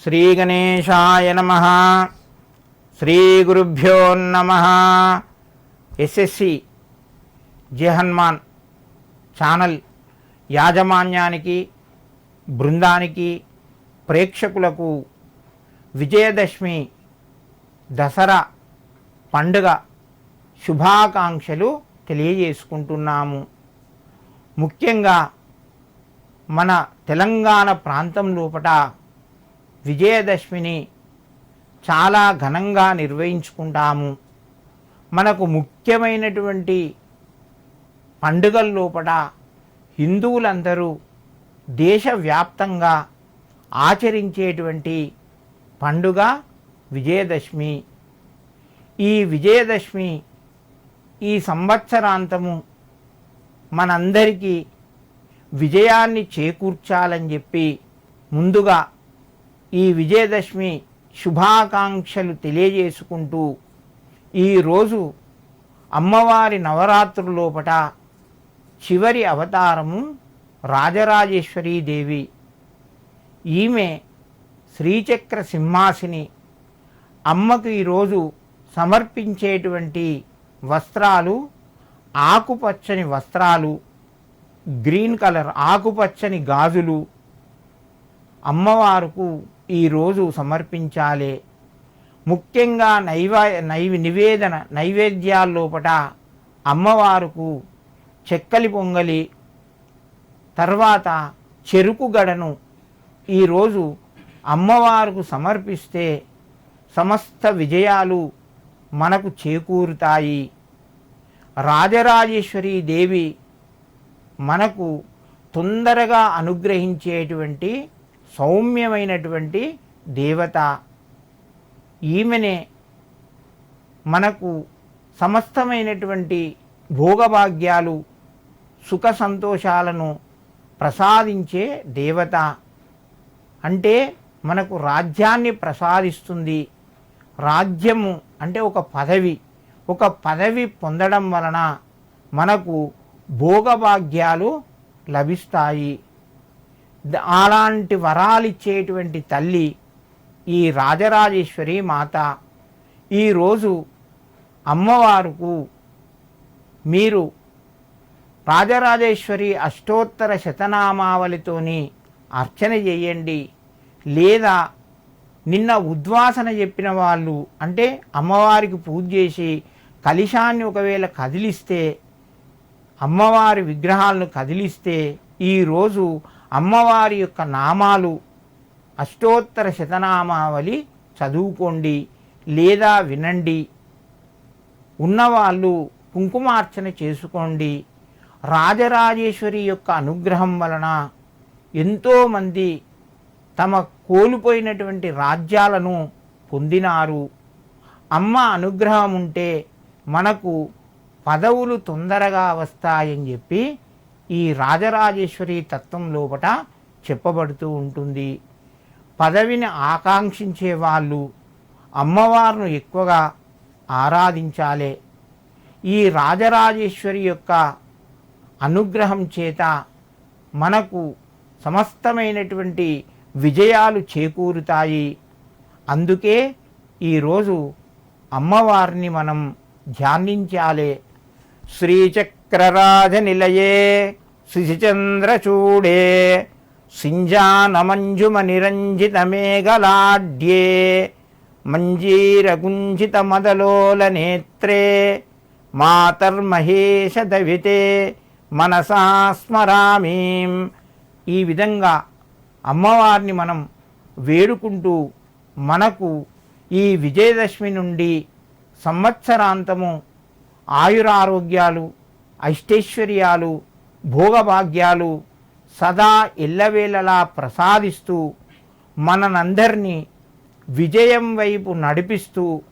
శ్రీగణేశాయ నమ. శ్రీగురుభ్యో నమ. ఎస్ఎస్సి జహన్మాన్ ఛానల్ యాజమాన్యానికి బృందానికి ప్రేక్షకులకు విజయదశమి దసరా పండుగ శుభాకాంక్షలు తెలియజేసుకుంటున్నాము. ముఖ్యంగా మన తెలంగాణ ప్రాంతం లోపట విజయదశమిని చాలా ఘనంగా నిర్వహించుకుంటాము. మనకు ముఖ్యమైనటువంటి పండుగల లోపల హిందువులందరూ దేశవ్యాప్తంగా ఆచరించేటువంటి పండుగ విజయదశమి. ఈ విజయదశమి ఈ సంవత్సరాంతము మనందరికీ విజయాన్ని చేకూర్చాలని చెప్పి ముందుగా ఈ విజయదశమి శుభాకాంక్షలు తెలియజేసుకుంటూ ఈరోజు అమ్మవారి నవరాత్రుల లోపట చివరి అవతారము రాజరాజేశ్వరీ దేవి. ఈమె శ్రీచక్ర సింహాసిని అమ్మకు ఈరోజు సమర్పించేటువంటి వస్త్రాలు ఆకుపచ్చని వస్త్రాలు గ్రీన్ కలర్ ఆకుపచ్చని గాజులు అమ్మవారుకు ఈరోజు సమర్పించాలి. ముఖ్యంగా నైవా నైవి నివేదన నైవేద్యాల లోపట అమ్మవారుకు చెక్కలి పొంగలి తర్వాత చెరుకు గడను ఈరోజు అమ్మవారుకు సమర్పిస్తే సమస్త విజయాలు మనకు చేకూరుతాయి. రాజరాజేశ్వరి దేవి మనకు తొందరగా అనుగ్రహించేటువంటి సౌమ్యమైనటువంటి దేవత ఈమెనే మనకు సమస్తమైనటువంటి భోగభాగ్యాలు సుఖ సంతోషాలను ప్రసాదించే దేవత. అంటే మనకు రాజ్యాన్ని ప్రసాదిస్తుంది. రాజ్యము అంటే ఒక పదవి. ఒక పదవి పొందడం వలన మనకు భోగభాగ్యాలు లభిస్తాయి. అలాంటి వరాలిచ్చేటువంటి తల్లి ఈ రాజరాజేశ్వరి మాత. ఈరోజు అమ్మవారుకు మీరు రాజరాజేశ్వరి అష్టోత్తర శతనామావళితోని అర్చన చేయండి. లేదా నిన్న ఉద్వాసన చెప్పిన వాళ్ళు అంటే అమ్మవారికి పూజ చేసి కలిశాన్ని ఒకవేళ కదిలిస్తే అమ్మవారి విగ్రహాలను కదిలిస్తే ఈరోజు అమ్మవారి యొక్క నామాలు అష్టోత్తర శతనామావళి చదువుకోండి లేదా వినండి. ఉన్నవాళ్ళు కుంకుమార్చన చేసుకోండి. రాజరాజేశ్వరి యొక్క అనుగ్రహం వలన ఎంతోమంది తమ కోల్పోయినటువంటి రాజ్యాలను పొందినారు. అమ్మ అనుగ్రహం ఉంటే మనకు పదవులు తొందరగా వస్తాయని చెప్పి ఈ రాజరాజేశ్వరి తత్వం లోపట చెప్పబడుతూ ఉంటుంది. పదవిని ఆకాంక్షించే వాళ్ళు అమ్మవారిని ఎక్కువగా ఆరాధించాలి. ఈ రాజరాజేశ్వరి యొక్క అనుగ్రహం చేత మనకు సమస్తమైనటువంటి విజయాలు చేకూరుతాయి. అందుకే ఈరోజు అమ్మవారిని మనం ధ్యానించాలి. శ్రీచక్రరాజ నిలయే శిశిచంద్రచూడే సింజానమంజుమ నిరంజిత మేఘలాడ్యే మంజీరగుంజిత మదలోల నేత్రే మాతర్మహేష దవితే మనసా స్మరామీం. ఈ విధంగా అమ్మవారిని మనం వేడుకుంటూ మనకు ఈ విజయదశమి నుండి సంవత్సరాంతము ఆయురారోగ్యాలు ఐష్టైశ్వర్యాలు భోగభాగ్యాలు సదా ఎల్లవేళలా ప్రసాదిస్తూ మనందరినీ విజయం వైపు నడిపిస్తూ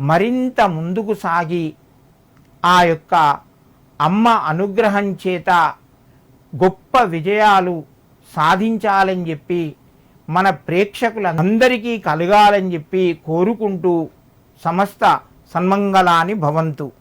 మరింత ముందుకు సాగి ఆ యొక్క అమ్మ అనుగ్రహం చేత గొప్ప విజయాలు సాధించాలని చెప్పి మన ప్రేక్షకులందరికీ కలగాలని చెప్పి కోరుకుంటూ సమస్త సన్మంగళాని భవంతు.